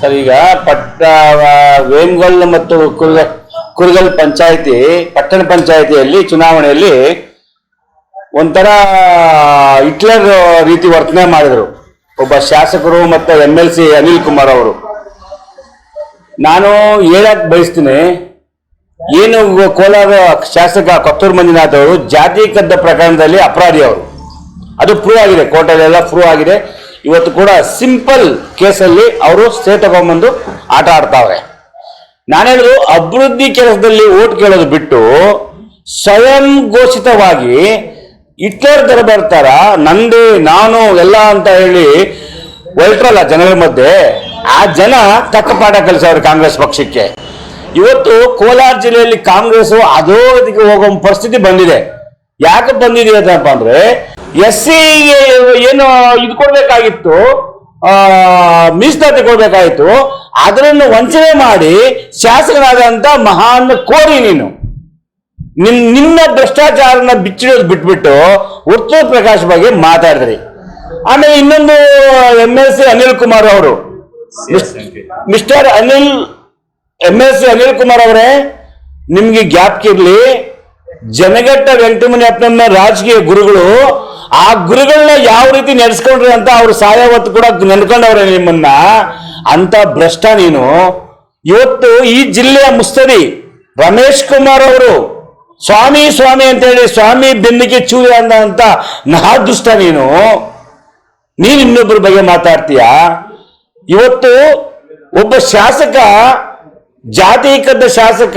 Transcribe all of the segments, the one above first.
Sir, ಈಗ ಪಟ್ಟ ವೇಮಗಲ್ ಮತ್ತು ಕುರ್ಗ, ಕುರ್ಗಲ್ ಪಂಚಾಯತಿ, ಪಟ್ಟಣ ಪಂಚಾಯತಿಯಲ್ಲಿ ಚುನಾವಣೆಯಲ್ಲಿ ಒಂಥರ, ಹಿಟ್ಲರ್ ರೀತಿ ವರ್ತನೆ ಮಾಡಿದ್ರು. ಒಬ್ಬ ಶಾಸಕರು ಮತ್ತು M L C Anil Kumar ಅವರು. ನಾನು ಹೇಳಕ್ ಬಯಸ್ತೀನಿ, ಏನು ಕೋಲಾರ ಶಾಸಕ ಕತ್ತೂರು ಮಂಜುನಾಥ್ ಅವರು ಜಾತಿ ಕದ್ದ ಪ್ರಕರಣದಲ್ಲಿ ಅಪರಾಧಿ ಅವರು ಅದು ಪ್ರೂವ್ ಆಗಿದೆ ಕೋರ್ಟಲ್ಲೆಲ್ಲ ಪ್ರೂವ್ ಆಗಿದೆ. ಇವತ್ತು ಕೂಡ ಸಿಂಪಲ್ ಕೇಸಲ್ಲಿ ಅವರು ಸ್ಟೇ ತಗೊಂಡ್ಬಂದು ಆಟ ಆಡ್ತಾವ್ರೆ. ನಾನು ಅಭಿವೃದ್ಧಿ ಕೆಲಸದಲ್ಲಿ ಓಟ್ ಕೇಳೋದು ಬಿಟ್ಟು ಸ್ವಯಂ ಘೋಷಿತವಾಗಿ ಹಿಟ್ಲರ್ ತರ ಬರ್ತಾರ ನಂದೇ, ನಾನು ಎಲ್ಲ ಅಂತ ಹೇಳಿ ಒಲ್ಟ್ರಲ್ಲ ಜನರ ಮಧ್ಯೆ, ಆ ಜನ ತಕ್ಕ ಪಾಠ ಕಲಿಸವ್ರೆ ಕಾಂಗ್ರೆಸ್ ಪಕ್ಷಕ್ಕೆ. ಇವತ್ತು ಕೋಲಾರ ಜಿಲ್ಲೆಯಲ್ಲಿ ಕಾಂಗ್ರೆಸ್ ಅಧೋಗತಿಗೆ ಹೋಗೋ ಪರಿಸ್ಥಿತಿ ಬಂದಿದೆ. ಯಾಕೆ ಬಂದಿದೆ ಅಂತಪ್ಪ ಅಂದ್ರೆ ಎಸ್ ಸಿ ಏನು ಇದು ಕೊಡ್ಬೇಕಾಗಿತ್ತು ಮೀಸಲಾತಿ ಕೊಡ್ಬೇಕಾಗಿತ್ತು. ಅದನ್ನು ವಂಚನೆ ಮಾಡಿ ಶಾಸಕನಾದಂತ ಮಹಾನ್ ಕೋರಿ ನೀನು. ನಿನ್, ನಿನ್ನ ಭ್ರಷ್ಟಾಚಾರನ ಬಿಚ್ಚಿಡೋದು ಬಿಟ್ಬಿಟ್ಟು ಉತ್ತರ ಪ್ರಕಾಶ್ ಬಗ್ಗೆ ಮಾತಾಡಿದ್ರಿ. ಆಮೇಲೆ ಇನ್ನೊಂದು, M L C Anil Kumar ಅವರು. Mister Anil, M L C Anil Kumar ಅವರೇ, ನಿಮ್ಗೆ ಜ್ಞಾಪಕಿರ್ಲಿ ಜನಗಟ್ಟ ವೆಂಕಟಮುನಿಯಪ್ಪನ ರಾಜಕೀಯ ಗುರುಗಳು ಆ ಗುರುಗಳನ್ನ ಯಾವ ರೀತಿ ನಡೆಸ್ಕೊಂಡ್ರಿ ಅಂತ ಅವ್ರು ಸಾಯವತ್ತು ಕೂಡ ನೆನ್ಕೊಂಡವ್ರೆ ನಿಮ್ಮನ್ನ? ಅಂತ ಭ್ರಷ್ಟ ನೀನು. ಇವತ್ತು ಈ ಜಿಲ್ಲೆಯ ಮುಸ್ತದಿ ರಮೇಶ್ ಕುಮಾರ್ ಅವರು, ಸ್ವಾಮಿ ಸ್ವಾಮಿ ಅಂತ ಹೇಳಿ ಸ್ವಾಮಿ ಬೆನ್ನಿಗೆ ಚೂರಿ ಅಂದ ಅಂತ ನಹಾದುಷ್ಟ ನೀನು. ನೀನ್ ಇನ್ನೊಬ್ಬರ ಬಗ್ಗೆ ಮಾತಾಡ್ತೀಯ? ಇವತ್ತು ಒಬ್ಬ ಶಾಸಕ ಜಾತೀಕದ ಶಾಸಕ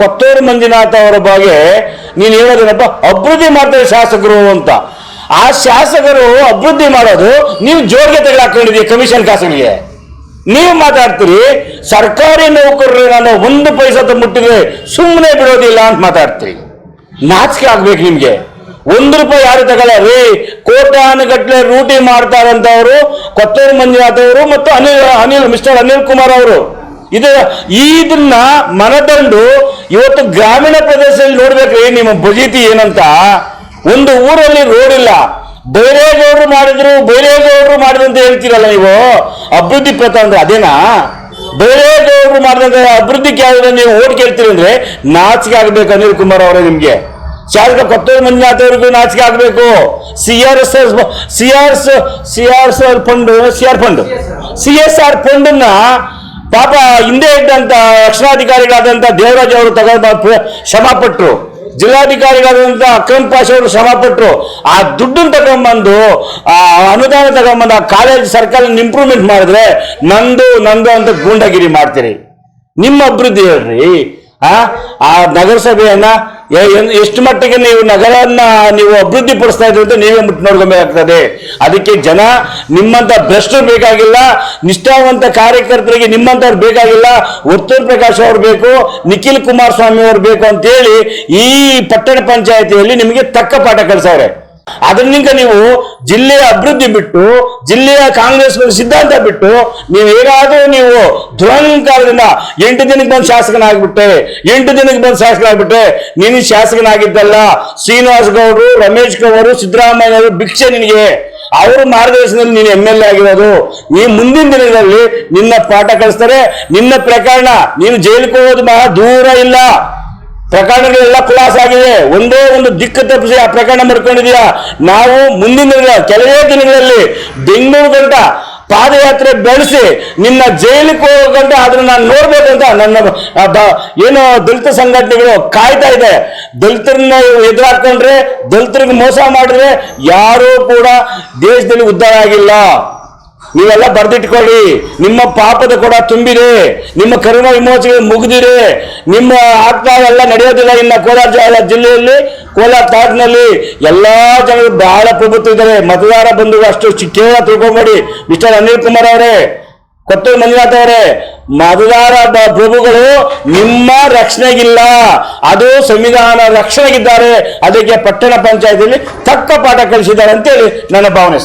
ಕೊತ್ತೂರು ಮಂಜುನಾಥ ಅವರ ಬಗ್ಗೆ ನೀನು ಹೇಳೋದೇನಪ್ಪ? ಅಭಿವೃದ್ಧಿ ಮಾಡ್ತಾರೆ ಶಾಸಕರು ಅಂತ. ಆ ಶಾಸಕರು ಅಭಿವೃದ್ಧಿ ಮಾಡೋದು ನೀವು ಜೋರಿಗೆ ತೆಗೆದಾಕೊಂಡಿದೀಯ ಕಮಿಷನ್ ಕಾಸಿಗೆ ನೀವು ಮಾತಾಡ್ತೀರಿ, ಸರ್ಕಾರಿ ನೌಕರರು ನಾನು ಒಂದು ಪೈಸಾ ಮುಟ್ಟಿದ್ರೆ ಸುಮ್ಮನೆ ಬಿಡೋದಿಲ್ಲ ಅಂತ ಮಾತಾಡ್ತೀರಿ. ನಾಚಿಕೆ ಆಗ್ಬೇಕು ನಿಮ್ಗೆ. ಒಂದು ರೂಪಾಯಿ ಯಾರು ತಗೊಳ್ಳ? ರೀ, ಕೋಟ್ಯಾನುಗಟ್ಲೆ ರೂಟಿ ಮಾಡ್ತಾರಂತವರು ಕೊತ್ತೂರು ಮಂಜುನಾಥ ಅವರು ಮತ್ತು ಅನಿಲ್ ಅನಿಲ್, ಮಿಸ್ಟರ್ ಅನಿಲ್ ಕುಮಾರ್ ಅವರು. ಇದು ಇದನ್ನ ಮನದಂಡು ಇವತ್ತು ಗ್ರಾಮೀಣ ಪ್ರದೇಶದಲ್ಲಿ ನೋಡ್ಬೇಕ್ರಿ, ನಿಮ್ಮ ಭಜಿತಿ ಏನಂತ. ಒಂದು ಊರಲ್ಲಿ ರೋಡ್ ಇಲ್ಲ. ಬೈರೇಗೌಡರು ಮಾಡಿದ್ರು ಬೈರೇಗೌಡರು ಮಾಡಿದಂತ ಹೇಳ್ತೀರಲ್ಲ ನೀವು? ಅಭಿವೃದ್ಧಿ ಪ್ರತ ಅಂದ್ರೆ ಅದೇನಾ? ಬೈರೇಗೌಡರು ಮಾಡಿದಂತ ಅಭಿವೃದ್ಧಿ ಯಾವ್ದು ನೀವು ಓಟ್ ಕೇಳ್ತೀರಿ ಅಂದ್ರೆ ನಾಚಿಕೆ ಆಗ್ಬೇಕು ಅನಿಲ್ ಕುಮಾರ್ ಅವರೇ ನಿಮ್ಗೆ. ಶಾಸಕ ಕೊತ್ತೂರು ಮಂಜುನಾಥ್ ನಾಚಿಕೆ ಆಗ್ಬೇಕು. C R S C R C R S fund, C R fund. C S R ಫಂಡನ್ನ ಪಾಪ ಹಿಂದೆ ಇದ್ದಂತ ರಕ್ಷಣಾಧಿಕಾರಿಗಳಾದಂತ ದೇವರಾಜ್ ಅವರು ತಗೊಂಡು ಶ್ರಮ ಪಟ್ರು. ಜಿಲ್ಲಾಧಿಕಾರಿಗಳಾದಂತ ಅಕ್ರಮ್ ಪಾಷ ಅವರು ಶ್ರಮಪಟ್ಟರು ಆ ದುಡ್ಡನ್ನು ತಗೊಂಡ್ಬಂದು, ಆ ಅನುದಾನ ತಗೊಂಡ್ಬಂದು ಆ ಕಾಲೇಜ್ ಸರ್ಕಾರ ಇಂಪ್ರೂವ್ಮೆಂಟ್ ಮಾಡಿದ್ರೆ ನಂದು ನಂದು ಅಂತ ಗೂಂಡಗಿರಿ ಮಾಡ್ತೀರಿ. ನಿಮ್ಮ ಅಭಿವೃದ್ಧಿ ಹೇಳ್ರಿ. ಆ ನಗರಸಭೆಯನ್ನ ಎಷ್ಟು ಮಟ್ಟಿಗೆ ನೀವು ನಗರನ್ನ ನೀವು ಅಭಿವೃದ್ಧಿ ಪಡಿಸ್ತಾ ಇದ್ರಿ ಅಂತ ನೀವೇ ಮುಟ್ಟು ನೋಡ್ಕೊಬೇಕಾಗ್ತದೆ. ಅದಕ್ಕೆ ಜನ ನಿಮ್ಮಂತ ಭ್ರಷ್ಟರು ಬೇಕಾಗಿಲ್ಲ, ನಿಷ್ಠಾವಂತ ಕಾರ್ಯಕರ್ತರಿಗೆ ನಿಮ್ಮಂತವ್ರು ಬೇಕಾಗಿಲ್ಲ ಉತ್ತಮ್ ಪ್ರಕಾಶ್ ಅವ್ರು ಬೇಕು, ನಿಖಿಲ್ ಕುಮಾರಸ್ವಾಮಿ ಅವ್ರು ಬೇಕು ಅಂತೇಳಿ ಈ ಪಟ್ಟಣ ಪಂಚಾಯತಿಯಲ್ಲಿ ನಿಮಗೆ ತಕ್ಕ ಪಾಠ ಕಲಿಸವ್ರೆ. ಅದರಿಂದ ನೀವು ಜಿಲ್ಲೆಯ ಅಭಿವೃದ್ಧಿ ಬಿಟ್ಟು, ಜಿಲ್ಲೆಯ ಕಾಂಗ್ರೆಸ್ ಸಿದ್ಧಾಂತ ಬಿಟ್ಟು, ನೀವು ಏನಾದರೂ ನೀವು ದುರಹಂಕಾರದಿಂದ ಎಂಟು ದಿನಕ್ಕೆ ಬಂದು ಶಾಸಕನಾಗ್ಬಿಟ್ಟೆ, ಎಂಟು ದಿನಕ್ಕೆ ಬಂದು ಶಾಸಕನಾಗ್ಬಿಟ್ಟೆ. ನೀನು ಶಾಸಕನಾಗಿದ್ದಲ್ಲ. ಶ್ರೀನಿವಾಸ್ ಗೌಡರು ರಮೇಶ್ ಗೌಡರು ಸಿದ್ದರಾಮಯ್ಯ ಅವರು ಭಿಕ್ಷೆ ನಿನಗೆ. ಅವರ ಮಾರ್ಗದರ್ಶನದಲ್ಲಿ ನೀನು ಎಂ ಎಲ್ ಎ ಆಗಿರೋದು. ಈ ಮುಂದಿನ ದಿನಗಳಲ್ಲಿ ನಿನ್ನ ಪಾಠ ಕಲಿಸ್ತಾರೆ. ನಿನ್ನ ಪ್ರಕರಣ ನೀನು ಜೈಲಿಗೆ ಹೋಗೋದು ಬಹಳ ದೂರ ಇಲ್ಲ. ಪ್ರಕರಣಗಳೆಲ್ಲ ಖುಲಾಸ ಆಗಿದೆ ಒಂದೇ ಒಂದು ದಿಕ್ಕು ತಪ್ಪಿಸಿ ಆ ಪ್ರಕರಣ ಮಾಡ್ಕೊಂಡಿದೀಯಾ ನಾವು ಮುಂದಿನ ದಿನ ಕೆಲವೇ ದಿನಗಳಲ್ಲಿ ಬೆಂಗಳೂರು ಗಂಟ ಪಾದಯಾತ್ರೆ ಬೆಳೆಸಿ ನಿನ್ನ ಜೈಲಿಗೆ ಹೋಗಂತ ಅದನ್ನ ನಾನು ನೋಡ್ಬೇಕಂತ ನನ್ನ ಏನು ದಲಿತ ಸಂಘಟನೆಗಳು ಕಾಯ್ತಾ ಇದೆ. ದಲಿತರನ್ನ ಎದುರಾಕೊಂಡ್ರೆ ದಲಿತರಿಗೆ ಮೋಸ ಮಾಡಿದ್ರೆ ಯಾರೂ ಕೂಡ ದೇಶದಲ್ಲಿ ಉದ್ಧಾರ ಆಗಿಲ್ಲ. ನೀವೆಲ್ಲ ಬರ್ದಿಟ್ಕೊಳ್ಳಿ. ನಿಮ್ಮ ಪಾಪದ ಕೂಡ ತುಂಬಿದೆ. ನಿಮ್ಮ ಕರುಣ ವಿಮೋಚನೆ ಮುಗಿದಿದೆ. ನಿಮ್ಮ ಆತ್ಮ ಎಲ್ಲ ನಡೆಯೋದಿಲ್ಲ ಇನ್ನ ಕೋಲಾರ ಜಿಲ್ಲೆಯಲ್ಲಿ. ಕೋಲಾರ ತಾಲೂಕಿನಲ್ಲಿ ಎಲ್ಲಾ ಜನರು ಬಹಳ ಪ್ರಭುತ್ವ ಇದ್ದಾರೆ. ಮತದಾರ ಬಂದು ಅಷ್ಟು ಕೇವಲ ತಿಳ್ಕೊಂಬೇಡಿ. ಮಿಸ್ಟರ್ ಅನಿಲ್ ಕುಮಾರ್ ಅವರೇ, ಕೊತ್ತೂರು ಮಂಜುನಾಥ್ ಅವರೇ, ಮತದಾರ ಪ್ರಭುಗಳು ನಿಮ್ಮ ರಕ್ಷಣೆಗಿಲ್ಲ. ಅದು ಸಂವಿಧಾನ ರಕ್ಷಣೆಗಿದ್ದಾರೆ. ಅದಕ್ಕೆ ಪಟ್ಟಣ ಪಂಚಾಯತಿಯಲ್ಲಿ ತಕ್ಕ ಪಾಠ ಕಲಿಸಿದ್ದಾರೆ ಅಂತೇಳಿ ನನ್ನ ಭಾವನೆ